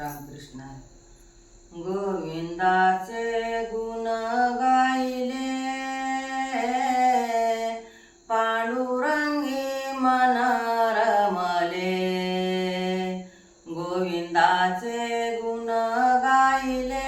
रामकृष्ण. गोविंदाचे गुण गायले. पांडुरंगी मन रमले गोविंदाचे गुण गायले.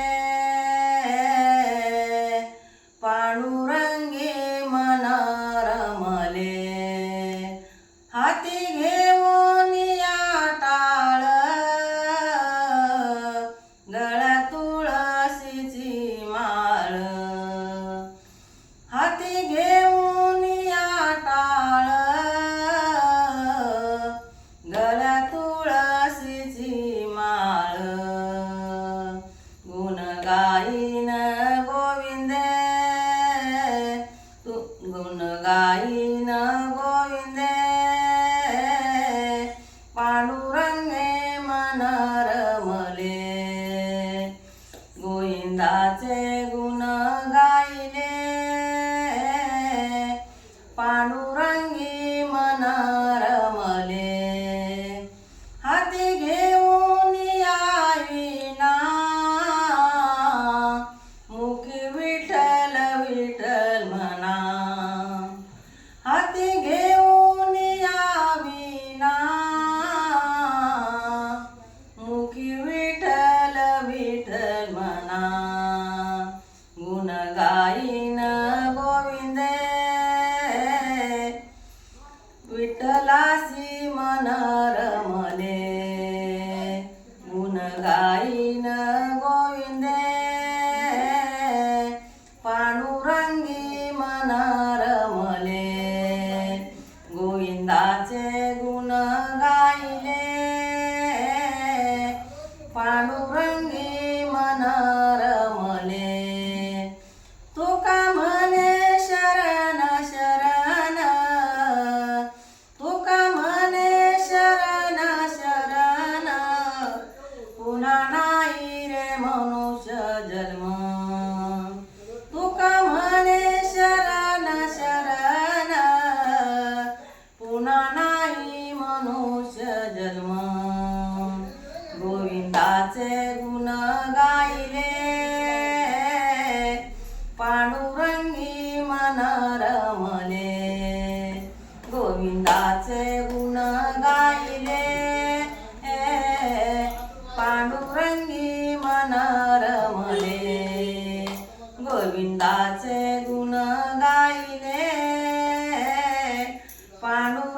गाईन गोविंद तू गुण गाईन गोविंद पांडुरंगे मन रमले गोविंदाचे गुण गाईले पांडुरंगी मन रमले हाती घे मनासी मन रमले म्हणे गोविंदाचे गुण गायले. पांडुरंगी मन रमले गोविंदाचे गुण गायले. पांडुर